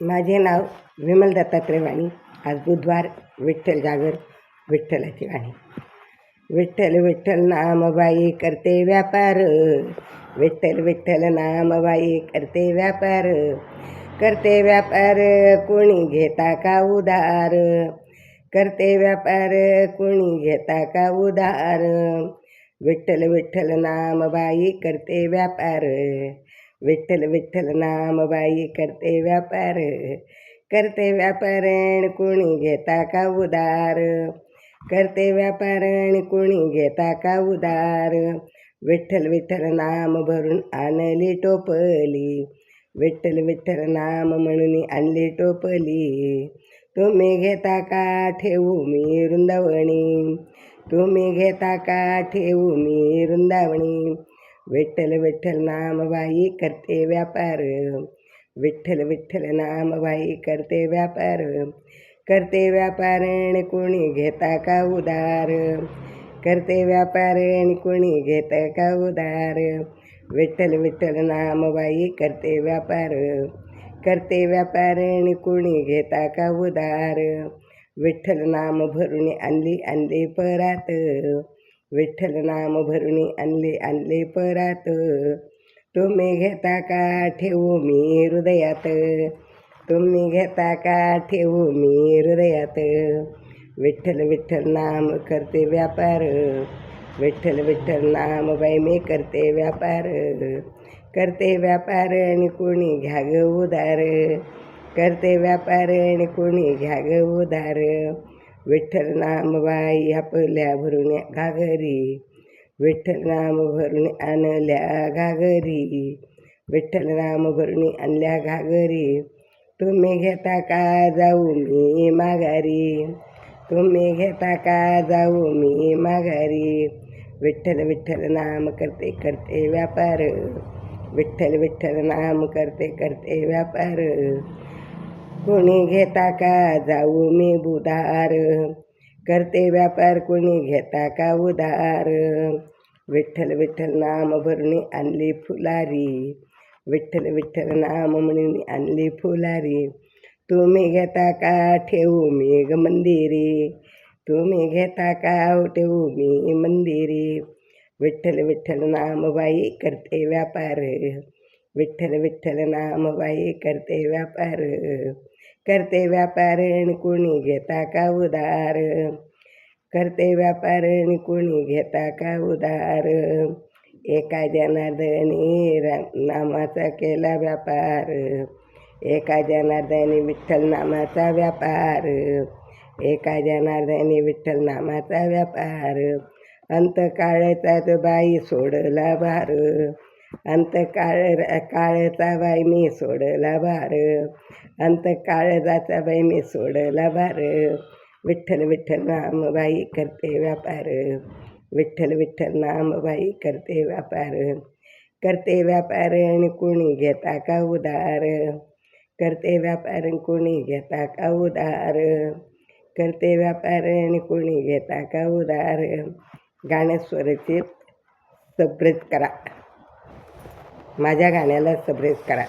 माझे नाव विमल दत्तात्रय वाणी आज बुधवार विठ्ठल जागर विठ्ठलाची वाणी. विठ्ठल विठ्ठल नामबाई करते व्यापार. विठ्ठल विठ्ठल नामबाई करते व्यापार. करते व्यापार कोणी घेता का उदार करते व्यापार कोणी घेता का उदार विठ्ठल विठ्ठल नामबाई करते व्यापार. विठ्ठल विठ्ठल नामबाई करते व्यापार करते व्यापारण कोणी घेता का उदार? करते व्यापारण कोणी घेता का उदार? विठ्ठल विठ्ठल नाम भरून आणली टोपली विठ्ठल विठ्ठल नाम म्हणून आणली टोपली. तुम्ही घेता का ठेवू मी वृंदावणी? तुम्ही घेता का ठेवू मी वृंदावणी? विठ्ठल विठ्ठल नामबाई करते व्यापार. विठ्ठल विठ्ठल नामबाई करते व्यापार. करते व्यापारण कोणी घेता का उदार? करते व्यापारण कोणी घेता का उदार? विठ्ठल विठ्ठल नामबाई करते व्यापार. करते व्यापारण कोणी घेता का उदार? विठ्ठल नाम भरून आणली आणली परात. विठ्ठल नाम भरुणी आणले आणले परात. तुम्ही घेता का ठेवू मी हृदयात? तुम्ही घेता का ठेवू मी हृदयात? विठ्ठल विठ्ठल नाम करते व्यापार. विठ्ठल विठ्ठल नाम बाई मी करते व्यापार. करते व्यापार आणि कोणी घ्या ग उदार करते व्यापार आणि कोणी घ्या ग उदार विठ्ठल नाम बाई आपल्या भरून घागरी. विठ्ठल नाम भरून आणल्या घागरी. विठ्ठल नाम भरून आणल्या घागरी. तुम्ही घेता का जाऊ मी माघारी? तुम्ही घेता का जाऊ मी माघारी? विठ्ठल विठ्ठल नाम करते करते व्यापार. विठ्ठल विठ्ठल नाम करते करते व्यापार. कोणी घेता का जाऊ मी बुधार? करते व्यापार कोणी घेता का उधार? विठ्ठल विठ्ठल नाम भरणी आणली फुलारी. विठ्ठल विठ्ठल नाम म्हणून आणली फुलारी. तुम्ही घेता का ठेवू मी ग मंदिरी? तुम्ही घेता का ठेवू मी मंदिरी? विठ्ठल विठ्ठल नामबाई करते व्यापार. विठ्ठल विठ्ठल नामबाई करते व्यापार करते व्यापारण कोणी घेता का उदार करते व्यापारण कोणी घेता का उदार एका जनार्दनी राम नामाचा केला व्यापार. एका जनार्दनी विठ्ठल नामाचा व्यापार. एका जनार्दनी विठ्ठल नामाचा व्यापार. अंत काळचा बाई सोडला भार. अंत काळ काळचा बाई मी सोडला भार. अंत काळजाचा बाई मी सोडला भार. विठ्ठल विठ्ठल नामबाई करते व्यापार. विठ्ठल विठ्ठल नामबाई करते व्यापार. करते व्यापार आणि कोणी घेता का उदार करते व्यापार कोणी घेता का उदार करते व्यापार आणि कोणी घेता का उदार गाण्यात स्वरचित सबरेज करा. माझ्या गाण्याला सबरेज करा.